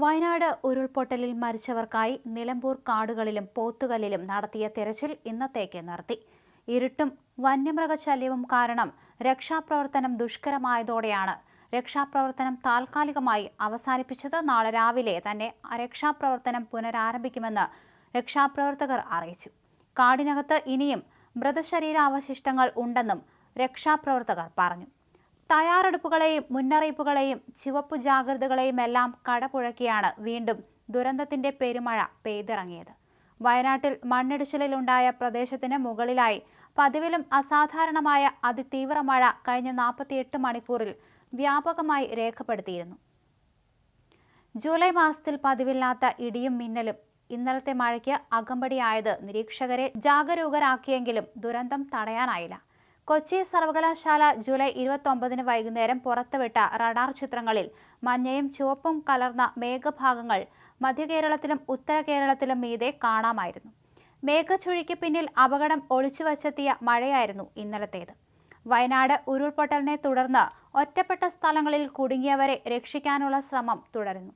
വയനാട് ഉരുൾപൊട്ടലിൽ മരിച്ചവർക്കായി നിലമ്പൂർ കാടുകളിലും പോത്തുകല്ലിലും നടത്തിയ തെരച്ചിൽ ഇന്നത്തേക്ക് നിർത്തി. ഇരുട്ടും വന്യമൃഗശല്യവും കാരണം രക്ഷാപ്രവർത്തനം ദുഷ്കരമായതോടെയാണ് രക്ഷാപ്രവർത്തനം താൽക്കാലികമായി അവസാനിപ്പിച്ചത്. നാളെ രാവിലെ തന്നെ രക്ഷാപ്രവർത്തനം പുനരാരംഭിക്കുമെന്ന് രക്ഷാപ്രവർത്തകർ അറിയിച്ചു. കാടിനകത്ത് ഇനിയും മൃതശരീരാവശിഷ്ടങ്ങൾ ഉണ്ടെന്നും രക്ഷാപ്രവർത്തകർ പറഞ്ഞു. തയ്യാറെടുപ്പുകളെയും മുന്നറിയിപ്പുകളെയും ചുവപ്പു ജാഗ്രതകളെയും എല്ലാം കടപുഴക്കിയാണ് വീണ്ടും ദുരന്തത്തിന്റെ പെരുമഴ പെയ്തിറങ്ങിയത്. വയനാട്ടിൽ മണ്ണിടിച്ചിലിലുണ്ടായ പ്രദേശത്തിന് മുകളിലായി പതിവിലും അസാധാരണമായ അതിതീവ്ര മഴ കഴിഞ്ഞ നാൽപ്പത്തിയെട്ട് മണിക്കൂറിൽ വ്യാപകമായി രേഖപ്പെടുത്തിയിരുന്നു. ജൂലൈ മാസത്തിൽ പതിവില്ലാത്ത ഇടിയും മിന്നലും ഇന്നലത്തെ മഴയ്ക്ക് അകമ്പടിയായത് നിരീക്ഷകരെ ജാഗരൂകരാക്കിയെങ്കിലും ദുരന്തം തടയാനായില്ല. കൊച്ചി സർവകലാശാല ജൂലൈ ഇരുപത്തൊമ്പതിന് വൈകുന്നേരം പുറത്തുവിട്ട റഡാർ ചിത്രങ്ങളിൽ മഞ്ഞയും ചുവപ്പും കലർന്ന മേഘഭാഗങ്ങൾ മധ്യകേരളത്തിലും ഉത്തര കേരളത്തിലും മീതെ കാണാമായിരുന്നു. മേഘച്ചുഴിക്ക് പിന്നിൽ അപകടം ഒളിച്ചുവച്ചെത്തിയ മഴയായിരുന്നു ഇന്നലത്തേത്. വയനാട് ഉരുൾപൊട്ടലിനെ തുടർന്ന് ഒറ്റപ്പെട്ട സ്ഥലങ്ങളിൽ കുടുങ്ങിയവരെ രക്ഷിക്കാനുള്ള ശ്രമം തുടരുന്നു.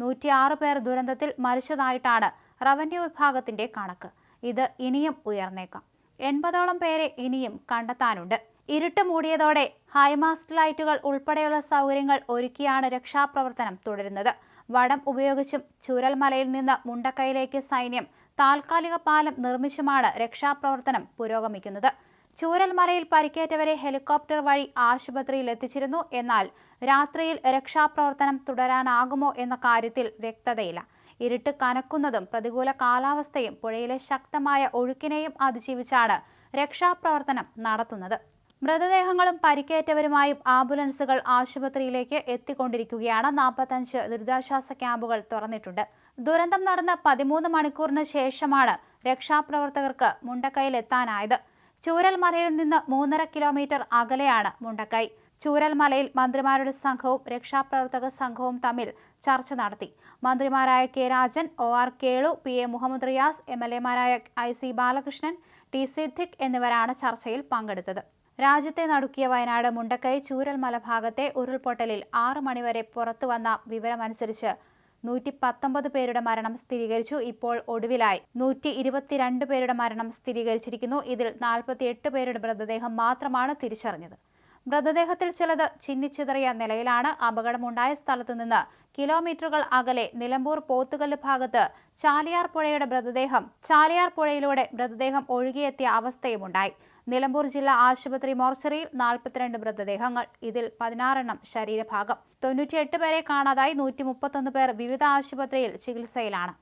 നൂറ്റിയാറ് പേർ ദുരന്തത്തിൽ മരിച്ചതായിട്ടാണ് റവന്യൂ വിഭാഗത്തിന്റെ കണക്ക്. ഇത് ഇനിയും ഉയർന്നേക്കാം. എൺപതോളം പേരെ ഇനിയും കണ്ടെത്താനുണ്ട്. ഇരുട്ട് മൂടിയതോടെ ഹൈമാസ്റ്റ് ലൈറ്റുകൾ ഉൾപ്പെടെയുള്ള സൗകര്യങ്ങൾ ഒരുക്കിയാണ് രക്ഷാപ്രവർത്തനം തുടരുന്നത്. വടം ഉപയോഗിച്ചും ചൂരൽമലയിൽ നിന്ന് മുണ്ടക്കൈയിലേക്ക് സൈന്യം താൽക്കാലിക പാലം നിർമ്മിച്ചുമാണ് രക്ഷാപ്രവർത്തനം പുരോഗമിക്കുന്നത്. ചൂരൽമലയിൽ പരിക്കേറ്റവരെ ഹെലികോപ്റ്റർ വഴി ആശുപത്രിയിൽ എത്തിച്ചിരുന്നു. എന്നാൽ രാത്രിയിൽ രക്ഷാപ്രവർത്തനം തുടരാനാകുമോ എന്ന കാര്യത്തിൽ വ്യക്തതയില്ല. ഇരുട്ട് കനക്കുന്നതും പ്രതികൂല കാലാവസ്ഥയും പുഴയിലെ ശക്തമായ ഒഴുക്കിനെയും അതിജീവിച്ചാണ് രക്ഷാപ്രവർത്തനം നടത്തുന്നത്. മൃതദേഹങ്ങളും പരിക്കേറ്റവരുമായും ആംബുലൻസുകൾ ആശുപത്രിയിലേക്ക് എത്തിക്കൊണ്ടിരിക്കുകയാണ് നാൽപ്പത്തഞ്ച് ദുരിതാശ്വാസ ക്യാമ്പുകൾ തുറന്നിട്ടുണ്ട്. ദുരന്തം നടന്ന പതിമൂന്ന് മണിക്കൂറിന് ശേഷമാണ് രക്ഷാപ്രവർത്തകർക്ക് മുണ്ടക്കൈയിൽ എത്താനായത് ചൂരൽമലയിൽ നിന്ന് മൂന്നര കിലോമീറ്റർ അകലെയാണ് മുണ്ടക്കൈ. ചൂരൽമലയിൽ മന്ത്രിമാരുടെ സംഘവും രക്ഷാപ്രവർത്തക സംഘവും തമ്മിൽ ചർച്ച നടത്തി. മന്ത്രിമാരായ K Rajan O R Kelu P A Muhammad Riyas M L എമാരായ I C Balakrishnan T Siddique എന്നിവരാണ് ചർച്ചയിൽ പങ്കെടുത്തത്. രാജ്യത്തെ നടുക്കിയ വയനാട് മുണ്ടക്കൈ ചൂരൽമല ഭാഗത്തെ ഉരുൾപൊട്ടലിൽ ആറ് മണിവരെ പുറത്തു വന്ന വിവരമനുസരിച്ച് നൂറ്റി പത്തൊമ്പത് പേരുടെ മരണം സ്ഥിരീകരിച്ചു. ഇപ്പോൾ ഒടുവിലായി നൂറ്റി ഇരുപത്തിരണ്ട് പേരുടെ മരണം സ്ഥിരീകരിച്ചിരിക്കുന്നു. ഇതിൽ നാൽപ്പത്തിയെട്ട് പേരുടെ മൃതദേഹം മാത്രമാണ് തിരിച്ചറിഞ്ഞത്. മൃതദേഹത്തിൽ ചിലത് ചിന്നിച്ചിതറിയ നിലയിലാണ് അപകടമുണ്ടായ സ്ഥലത്തു നിന്ന് കിലോമീറ്ററുകൾ അകലെ നിലമ്പൂർ പോത്തുകല്ല് ഭാഗത്ത് ചാലിയാർ പുഴയുടെ മൃതദേഹം ചാലിയാർ പുഴയിലൂടെ മൃതദേഹം ഒഴുകിയെത്തിയ അവസ്ഥയുമുണ്ടായി. നിലമ്പൂർ ജില്ലാ ആശുപത്രി മോർച്ചറിയിൽ നാൽപ്പത്തിരണ്ട് മൃതദേഹങ്ങൾ ഇതിൽ പതിനാറെണ്ണം ശരീരഭാഗം. തൊണ്ണൂറ്റിയെട്ട് പേരെ കാണാതായി നൂറ്റി മുപ്പത്തൊന്ന് പേർ വിവിധ ആശുപത്രിയിൽ ചികിത്സയിലാണ്.